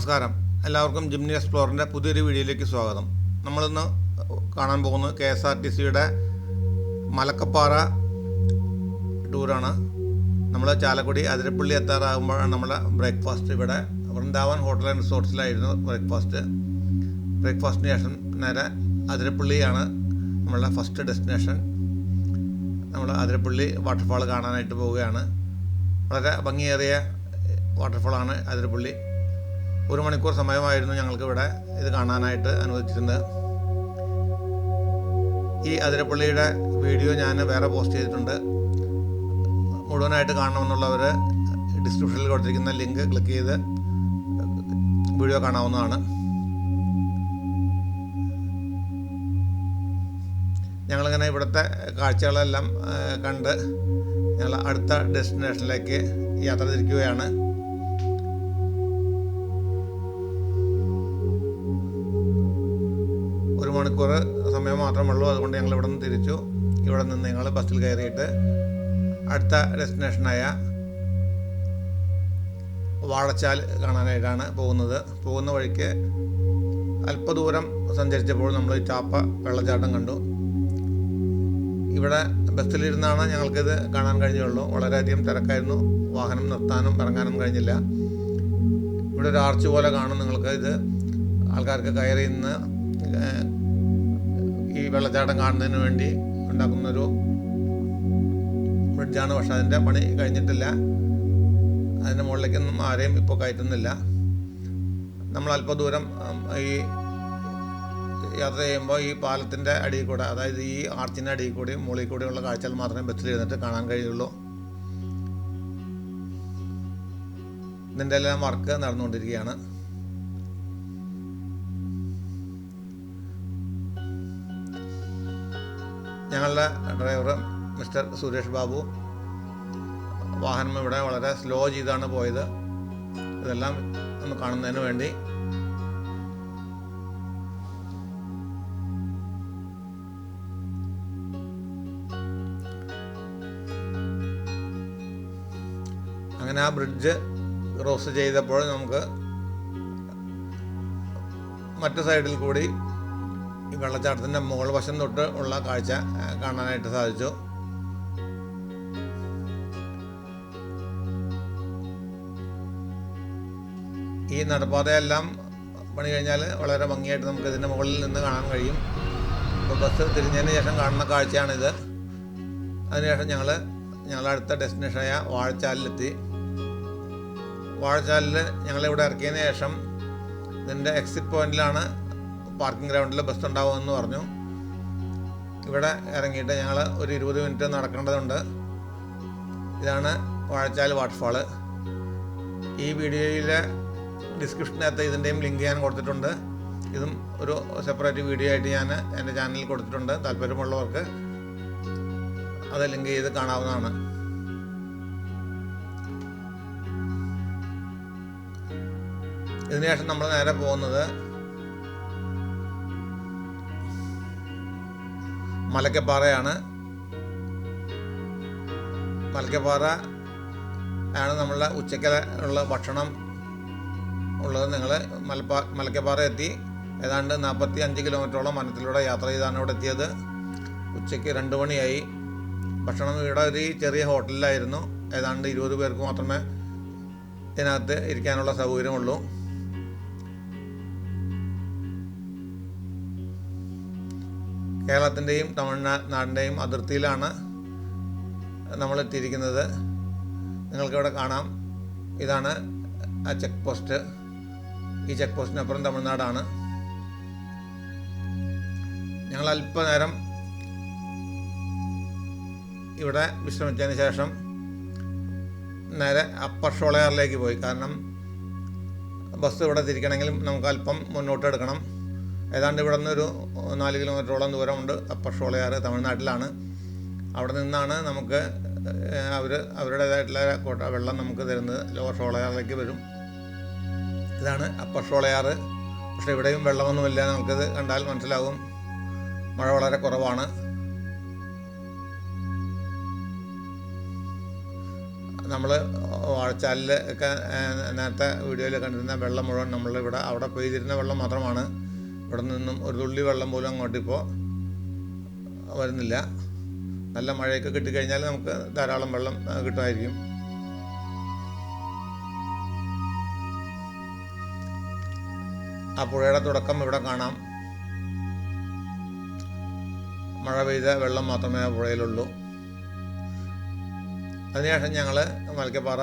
നമസ്കാരം. എല്ലാവർക്കും ജിംനി എക്സ്പ്ലോറിന്റെ പുതിയൊരു വീഡിയോയിലേക്ക് സ്വാഗതം. നമ്മളിന്ന് കാണാൻ പോകുന്നത് കെ എസ് ആർ ടി സിയുടെ മലക്കപ്പാറ ടൂറാണ്. നമ്മൾ ചാലക്കുടി അതിരപ്പള്ളി എത്താറാകുമ്പോഴാണ് നമ്മുടെ ബ്രേക്ക്ഫാസ്റ്റ് ഇവിടെ. വൃന്ദാവൻ ഹോട്ടൽ ആൻഡ് റിസോർട്ട്സിലായിരുന്നു ബ്രേക്ക്ഫാസ്റ്റ്. ബ്രേക്ക്ഫാസ്റ്റിന് ശേഷം നേരെ അതിരപ്പള്ളിയാണ് നമ്മളുടെ ഫസ്റ്റ് ഡെസ്റ്റിനേഷൻ. നമ്മൾ അതിരപ്പള്ളി വാട്ടർഫാൾ കാണാനായിട്ട് പോവുകയാണ്. വളരെ ഭംഗിയേറിയ വാട്ടർഫാളാണ് അതിരപ്പള്ളി. ഒരു മണിക്കൂർ സമയമായിരുന്നു ഞങ്ങൾക്ക് ഇവിടെ ഇത് കാണാനായിട്ട് അനുവദിച്ചിരുന്നത്. ഈ അതിരപ്പള്ളിയുടെ വീഡിയോ ഞാൻ വേറെ പോസ്റ്റ് ചെയ്തിട്ടുണ്ട്. മുഴുവനായിട്ട് കാണണമെന്നുള്ളവർ ഡിസ്ക്രിപ്ഷനിൽ കൊടുത്തിരിക്കുന്ന ലിങ്ക് ക്ലിക്ക് ചെയ്ത് വീഡിയോ കാണാവുന്നതാണ്. ഞങ്ങളിങ്ങനെ ഇവിടുത്തെ കാഴ്ചകളെല്ലാം കണ്ട് ഞങ്ങൾ അടുത്ത ഡെസ്റ്റിനേഷനിലേക്ക് യാത്ര തിരിക്കുകയാണ്. മണിക്കൂർ സമയം മാത്രമേ ഉള്ളൂ അതുകൊണ്ട് ഞങ്ങൾ ഇവിടെ നിന്ന് തിരിച്ചു. ഇവിടെ നിന്ന് ഞങ്ങൾ ബസ്സിൽ കയറിയിട്ട് അടുത്ത ഡെസ്റ്റിനേഷനായ വാഴച്ചാൽ കാണാനായിട്ടാണ് പോകുന്നത്. പോകുന്ന വഴിക്ക് അല്പദൂരം സഞ്ചരിച്ചപ്പോൾ നമ്മൾ ചാപ്പ വെള്ളച്ചാട്ടം കണ്ടു. ഇവിടെ ബസ്സിലിരുന്നാണ് ഞങ്ങൾക്കിത് കാണാൻ കഴിഞ്ഞുള്ളൂ. വളരെയധികം തിരക്കായിരുന്നു. വാഹനം നിർത്താനും ഇറങ്ങാനും കഴിഞ്ഞില്ല. ഇവിടെ ഒരു ആർച്ച് പോലെ കാണും നിങ്ങൾക്ക് ഇത്. ആൾക്കാർക്ക് കയറി നിന്ന് ഈ വെള്ളച്ചാട്ടം കാണുന്നതിന് വേണ്ടി ഉണ്ടാക്കുന്നൊരു ബ്രിഡ്ജാണ്. പക്ഷെ അതിന്റെ പണി കഴിഞ്ഞിട്ടില്ല. അതിന്റെ മുകളിലേക്കൊന്നും ആരെയും ഇപ്പോൾ കയറ്റുന്നില്ല. നമ്മൾ അല്പ ദൂരം ഈ യാത്ര ചെയ്യുമ്പോൾ ഈ പാലത്തിന്റെ അടിയിൽ കൂടെ അതായത് ഈ ആർച്ചിന്റെ അടിയിൽ കൂടി മുകളിൽ കൂടെയുള്ള കാഴ്ചകൾ മാത്രമേ ബസ്സിലിരുന്നിട്ട് കാണാൻ കഴിയുള്ളൂ. ഇതിന്റെ എല്ലാം വർക്ക് നടന്നുകൊണ്ടിരിക്കുകയാണ്. ഞങ്ങളുടെ ഡ്രൈവർ മിസ്റ്റർ സുരേഷ് ബാബു വാഹനം ഇവിടെ വളരെ സ്ലോ ചെയ്താണ് പോയത്. ഇതെല്ലാം ഒന്ന് കാണുന്നതിന് വേണ്ടി. അങ്ങനെ ആ ബ്രിഡ്ജ് ക്രോസ് ചെയ്തപ്പോൾ നമുക്ക് മറ്റു സൈഡിൽ കൂടി ഈ വെള്ളച്ചാട്ടത്തിന്റെ മുകൾ വശം തൊട്ട് ഉള്ള കാഴ്ച കാണാനായിട്ട് സാധിച്ചു. ഈ നടപ്പാതയെല്ലാം പണി കഴിഞ്ഞാൽ വളരെ ഭംഗിയായിട്ട് നമുക്ക് ഇതിന്റെ മുകളിൽ നിന്ന് കാണാൻ കഴിയും. ഇപ്പോൾ ബസ് തിരിഞ്ഞതിന് ശേഷം കാണുന്ന കാഴ്ചയാണിത്. അതിനുശേഷം ഞങ്ങൾ ഞങ്ങളുടെ അടുത്ത ഡെസ്റ്റിനേഷനായ വാഴച്ചാലിലെത്തി. വാഴച്ചാലിൽ ഞങ്ങളിവിടെ ഇറക്കിയതിന് ശേഷം ഇതിന്റെ എക്സിറ്റ് പോയിന്റിലാണ് പാർക്കിംഗ് ഗ്രൗണ്ടിൽ ബസ് ഉണ്ടാവുമെന്ന് പറഞ്ഞു. ഇവിടെ ഇറങ്ങിയിട്ട് ഞങ്ങൾ ഒരു ഇരുപത് മിനിറ്റ് നടക്കേണ്ടതുണ്ട്. ഇതാണ് വാഴച്ചാൽ വാട്ടർഫാൾ ഈ വീഡിയോയിലെ ഡിസ്ക്രിപ്ഷനകത്ത് ഇതിന്റെയും ലിങ്ക് ഞാൻ കൊടുത്തിട്ടുണ്ട്. ഇതും ഒരു സെപ്പറേറ്റ് വീഡിയോ ആയിട്ട് ഞാൻ എന്റെ ചാനലിൽ കൊടുത്തിട്ടുണ്ട് താല്പര്യമുള്ളവർക്ക്. അത് ലിങ്ക് ചെയ്ത് കാണാവുന്നതാണ്. ഇതിനുശേഷം നമ്മൾ നേരെ പോകുന്നത് മലക്കപ്പാറയാണ്. മലക്കപ്പാറ ആണ് നമ്മളുടെ ഉച്ചയ്ക്ക് ഉള്ള ഭക്ഷണം ഉള്ളത്. നിങ്ങൾ മലപ്പാ മലക്കപ്പാറ എത്തി ഏതാണ്ട് നാൽപ്പത്തി അഞ്ച് കിലോമീറ്ററോളം വനത്തിലൂടെ യാത്ര ചെയ്താണ് ഇവിടെ എത്തിയത്. ഉച്ചയ്ക്ക് രണ്ട് മണിയായി. ഭക്ഷണം ഇവിടെ ഒരു ചെറിയ ഹോട്ടലിലായിരുന്നു. ഏതാണ്ട് ഇരുപത് പേർക്ക് മാത്രമേ ഇതിനകത്ത് ഇരിക്കാനുള്ള സൗകര്യമുള്ളൂ. കേരളത്തിന്റെയും തമിഴ്നാടിന്റെയും അതിർത്തിയിലാണ് നമ്മൾ എത്തിയിരിക്കുന്നത് നിങ്ങൾക്കിവിടെ കാണാം. ഇതാണ് ആ ചെക്ക് പോസ്റ്റ് ഈ ചെക്ക് പോസ്റ്റിനപ്പുറം തമിഴ്നാടാണ്. ഞങ്ങൾ അല്പനേരം ഇവിടെ വിശ്രമിച്ചതിന് ശേഷം നേരെ അപ്പർ ഷോളയാറിലേക്ക് പോയി. കാരണം ബസ് ഇവിടെ തിരിക്കണമെങ്കിലും നമുക്ക് അല്പം മുന്നോട്ട് എടുക്കണം ഏതാണ്ട് ഇവിടെ നിന്നൊരു നാല് കിലോമീറ്ററോളം ദൂരമുണ്ട്. അപ്പർ ഷോളയാർ തമിഴ്നാട്ടിലാണ്. അവിടെ നിന്നാണ് നമുക്ക് അവർ അവരുടേതായിട്ടുള്ള കോട്ട വെള്ളം നമുക്ക് തരുന്നത്. ലോവർ ഷോളയാറിലേക്ക് വരും. ഇതാണ് അപ്പർ ഷോളയാർ പക്ഷേ ഇവിടെയും വെള്ളമൊന്നുമില്ല. നമുക്കിത് കണ്ടാൽ മനസ്സിലാകും മഴ വളരെ കുറവാണ്. നമ്മൾ വാഴച്ചാലിൽ ഒക്കെ നേരത്തെ വീഡിയോയിൽ കണ്ടിരുന്ന വെള്ളം മുഴുവൻ നമ്മളിവിടെ അവിടെ പെയ്തിരുന്ന വെള്ളം മാത്രമാണ്. ഇവിടെ നിന്നും ഒരു തുള്ളി വെള്ളം പോലും അങ്ങോട്ടിപ്പോൾ വരുന്നില്ല. നല്ല മഴയൊക്കെ കിട്ടിക്കഴിഞ്ഞാൽ നമുക്ക് ധാരാളം വെള്ളം കിട്ടുമായിരിക്കും. ആ പുഴയുടെ തുടക്കം ഇവിടെ കാണാം. മഴ പെയ്ത വെള്ളം മാത്രമേ ആ പുഴയിലുള്ളൂ. അതിനുശേഷം ഞങ്ങൾ മലക്കപ്പാറ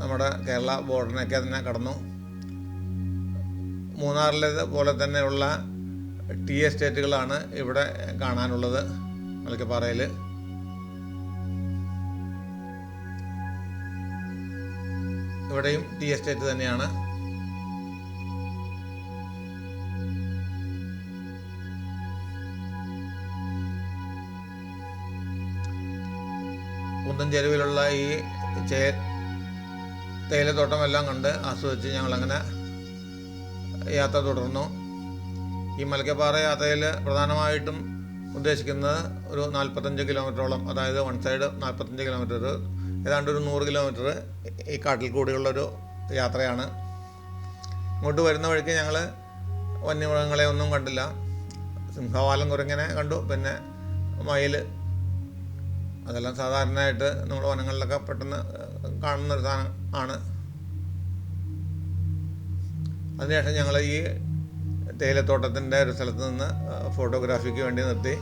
നമ്മുടെ കേരള ബോർഡറിനൊക്കെ തന്നെ കടന്നു. മൂന്നാറിലെ പോലെ തന്നെയുള്ള ടീ എസ്റ്റേറ്റുകളാണ് ഇവിടെ കാണാനുള്ളത് മലക്കപ്പാറയിൽ. ഇവിടെയും ടീ എസ്റ്റേറ്റ് തന്നെയാണ്. കുന്തം ചെരുവിലുള്ള ഈ തേയിലത്തോട്ടമെല്ലാം കണ്ട് ആസ്വദിച്ച് ഞങ്ങളങ്ങനെ യാത്ര തുടർന്നു. ഈ മലക്കപ്പാറ യാത്രയിൽ പ്രധാനമായിട്ടും ഉദ്ദേശിക്കുന്നത് ഒരു നാൽപ്പത്തഞ്ച് കിലോമീറ്ററോളം അതായത് വൺ സൈഡ് നാൽപ്പത്തഞ്ച് കിലോമീറ്റർ ഏതാണ്ട് ഒരു നൂറ് കിലോമീറ്റർ ഈ കാട്ടിൽ കൂടിയുള്ളൊരു യാത്രയാണ്. ഇങ്ങോട്ട് വരുന്ന വഴിക്ക് ഞങ്ങൾ വന്യമൃഗങ്ങളെ ഒന്നും കണ്ടില്ല. സിംഹവാലം കുരങ്ങനെ കണ്ടു. പിന്നെ മയിൽ അതെല്ലാം സാധാരണയായിട്ട് നമ്മൾ വനങ്ങളിലൊക്കെ പെട്ടെന്ന് കാണുന്ന ഒരു സാധനം ആണ്. അതിനുശേഷം ഞങ്ങൾ ഈ തേയിലത്തോട്ടത്തിന്റെ ഒരു സ്ഥലത്ത് നിന്ന് ഫോട്ടോഗ്രാഫിക്ക് വേണ്ടി നിർത്തി.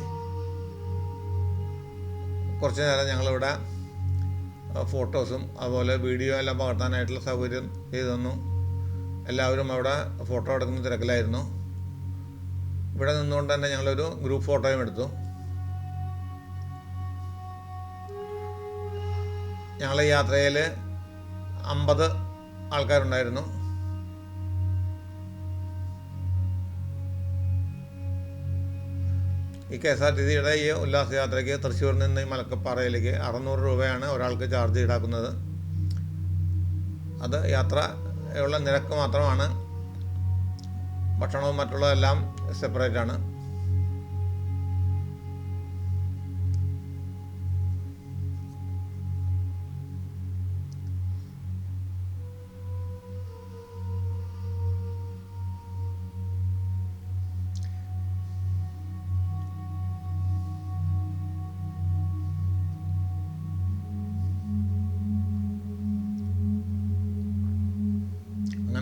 കുറച്ച് നേരം ഞങ്ങളിവിടെ ഫോട്ടോസും അതുപോലെ വീഡിയോ എല്ലാം പകർത്താനായിട്ടുള്ള സൗകര്യം ചെയ്തു തന്നു. എല്ലാവരും അവിടെ ഫോട്ടോ എടുക്കുന്ന തിരക്കിലായിരുന്നു. ഇവിടെ നിന്നുകൊണ്ട് തന്നെ ഞങ്ങളൊരു ഗ്രൂപ്പ് ഫോട്ടോയും എടുത്തു. ഞങ്ങളെ യാത്രയിൽ അമ്പത് ആൾക്കാരുണ്ടായിരുന്നു. ഈ കെ എസ് ആർ ടി സിയുടെ ഈ ഉല്ലാസയാത്രയ്ക്ക് തൃശ്ശൂരിൽ നിന്ന് ഈ മലക്കപ്പാറയിലേക്ക് അറുന്നൂറ് രൂപയാണ് ഒരാൾക്ക് ചാർജ് ഈടാക്കുന്നത്. അത് യാത്ര ഉള്ള നിരക്ക് മാത്രമാണ്. ഭക്ഷണവും മറ്റുള്ളതെല്ലാം സെപ്പറേറ്റ് ആണ്.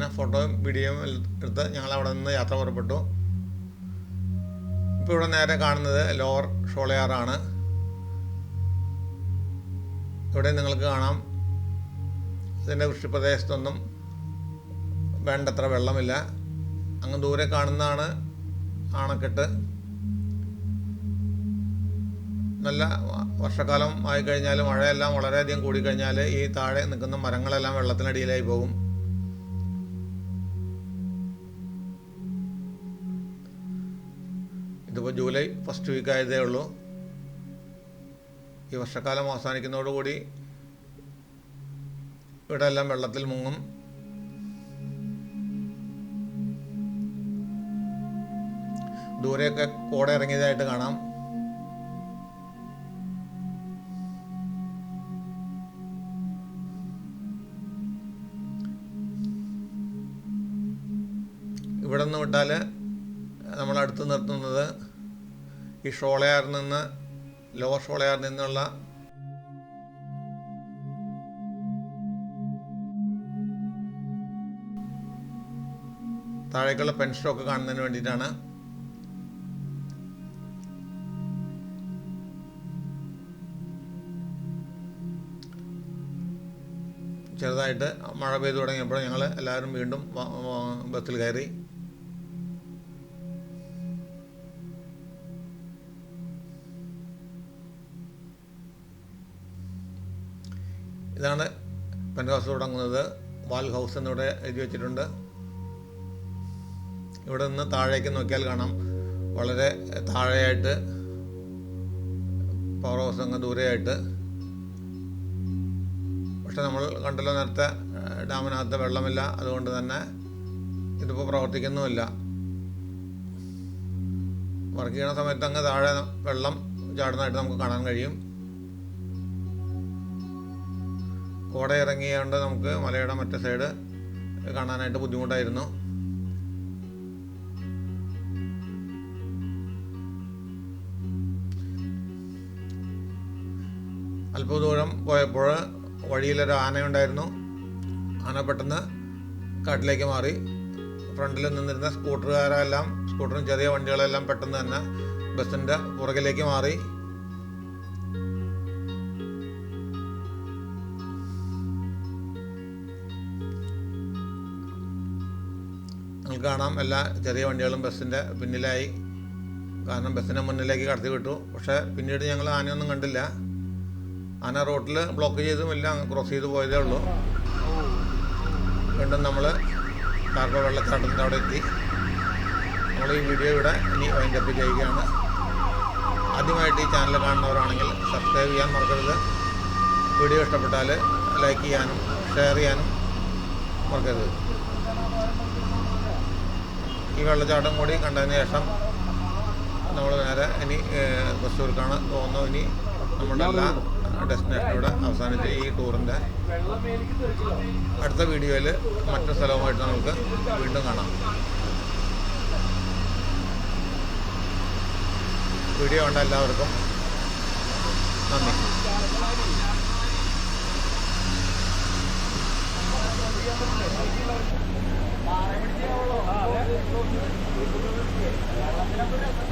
അങ്ങനെ ഫോട്ടോയും വീഡിയോയും എടുത്ത് ഞങ്ങൾ അവിടെ നിന്ന് യാത്ര പുറപ്പെട്ടു. ഇപ്പോൾ ഇവിടെ നേരെ കാണുന്നത് ലോവർ ഷോളയാറാണ്. ഇവിടെ നിങ്ങൾക്ക് കാണാം. ഇതിന്റെ വൃഷ്ടിപ്രദേശത്തൊന്നും വേണ്ടത്ര വെള്ളമില്ല. അങ്ങ് ദൂരെ കാണുന്നതാണ് അണക്കെട്ട് നല്ല വർഷക്കാലം ആയിക്കഴിഞ്ഞാൽ മഴയെല്ലാം വളരെയധികം കൂടിക്കഴിഞ്ഞാൽ ഈ താഴെ നിൽക്കുന്ന മരങ്ങളെല്ലാം വെള്ളത്തിനടിയിലായി പോകും. ഇതിപ്പോൾ ജൂലൈ ഫസ്റ്റ് വീക്ക് ആയതേ ഉള്ളൂ. ഈ വർഷക്കാലം അവസാനിക്കുന്നതോടുകൂടി ഇവിടെ എല്ലാം വെള്ളത്തിൽ മുങ്ങും. ദൂരെയൊക്കെ കോട ഇറങ്ങിയതായിട്ട് കാണാം. ഇവിടെ നിന്ന് വിട്ടാൽ നമ്മൾ അടുത്ത് നിർത്തുന്നത് ഈ ഷോളയാറിൽ നിന്ന് ലോവർ ഷോളയാറിൽ നിന്നുള്ള താഴേക്കുള്ള പെൻഷനൊക്കെ കാണുന്നതിന് വേണ്ടിയിട്ടാണ് ചെറുതായിട്ട് മഴ പെയ്തു തുടങ്ങിയപ്പോൾ ഞങ്ങൾ എല്ലാവരും വീണ്ടും ബസ്സിൽ കയറി പെൻഹൗസ് തുടങ്ങുന്നത് വാൽ ഹൗസ് എന്നിവിടെ എഴുതി വെച്ചിട്ടുണ്ട്. ഇവിടെ നിന്ന് താഴേക്ക് നോക്കിയാൽ കാണാം. വളരെ താഴെയായിട്ട് പവർ ഹൗസ് അങ്ങ് ദൂരെയായിട്ട്. പക്ഷെ നമ്മൾ കണ്ടല്ലോ നേരത്തെ ഡാമിനകത്ത് വെള്ളമില്ല. അതുകൊണ്ട് തന്നെ ഇതിപ്പോൾ പ്രവർത്തിക്കുന്നുമില്ല. വർക്ക് ചെയ്യണ സമയത്ത് അങ്ങ് താഴെ വെള്ളം ചാടുന്നതായിട്ട് നമുക്ക് കാണാൻ കഴിയും. ഓട ഇറങ്ങിയാണ്ട് നമുക്ക് മലയുടെ മറ്റേ സൈഡ് കാണാനായിട്ട് ബുദ്ധിമുട്ടായിരുന്നു. അല്പ ദൂരം പോയപ്പോൾ വഴിയിലൊരു ആനയുണ്ടായിരുന്നു. ആന പെട്ടെന്ന് കാട്ടിലേക്ക് മാറി. ഫ്രണ്ടിൽ നിന്നിരുന്ന സ്കൂട്ടറുകാരെല്ലാം സ്കൂട്ടറും ചെറിയ വണ്ടികളെല്ലാം പെട്ടെന്ന് തന്നെ ബസ്സിന്റെ പുറകിലേക്ക് മാറി. കാണാം. എല്ലാ ചെറിയ വണ്ടികളും ബസ്സിന്റെ പിന്നിലായി. കാരണം ബസ്സിന്റെ മുന്നിലേക്ക് കടത്തി വിട്ടു. പക്ഷേ പിന്നീട് ഞങ്ങൾ ആനയൊന്നും കണ്ടില്ല. ആന റോട്ടിൽ ബ്ലോക്ക് ചെയ്തും എല്ലാം അങ്ങ് ക്രോസ് ചെയ്ത് പോയതേ ഉള്ളൂ. വീണ്ടും നമ്മൾ കാർഗോ വെള്ളച്ചാട്ടത്തിന്റെ അവിടെ എത്തി. നമ്മൾ ഈ വീഡിയോ ഇവിടെ ഇനി വൈൻഡപ്പ് ചെയ്യുകയാണ്. ആദ്യമായിട്ട് ഈ ചാനൽ കാണുന്നവരാണെങ്കിൽ സബ്സ്ക്രൈബ് ചെയ്യാൻ മറക്കരുത്. വീഡിയോ ഇഷ്ടപ്പെട്ടാൽ ലൈക്ക് ചെയ്യാനും ഷെയർ ചെയ്യാനും മറക്കരുത്. ഈ വെള്ളച്ചാട്ടം കൂടി കണ്ടതിന് ശേഷം നമ്മൾ നേരെ ഇനി തൃശ്ശൂർക്കാണ് പോകുന്നു ഇനി നമ്മുടെ എല്ലാ ഡെസ്റ്റിനേഷൻ ഇവിടെ അവസാനിച്ച് ഈ ടൂറിന്റെ അടുത്ത വീഡിയോയിൽ മറ്റു സ്ഥലവുമായിട്ട് നമുക്ക് വീണ്ടും കാണാം. വീഡിയോ കണ്ട എല്ലാവർക്കും നന്ദി. Gracias.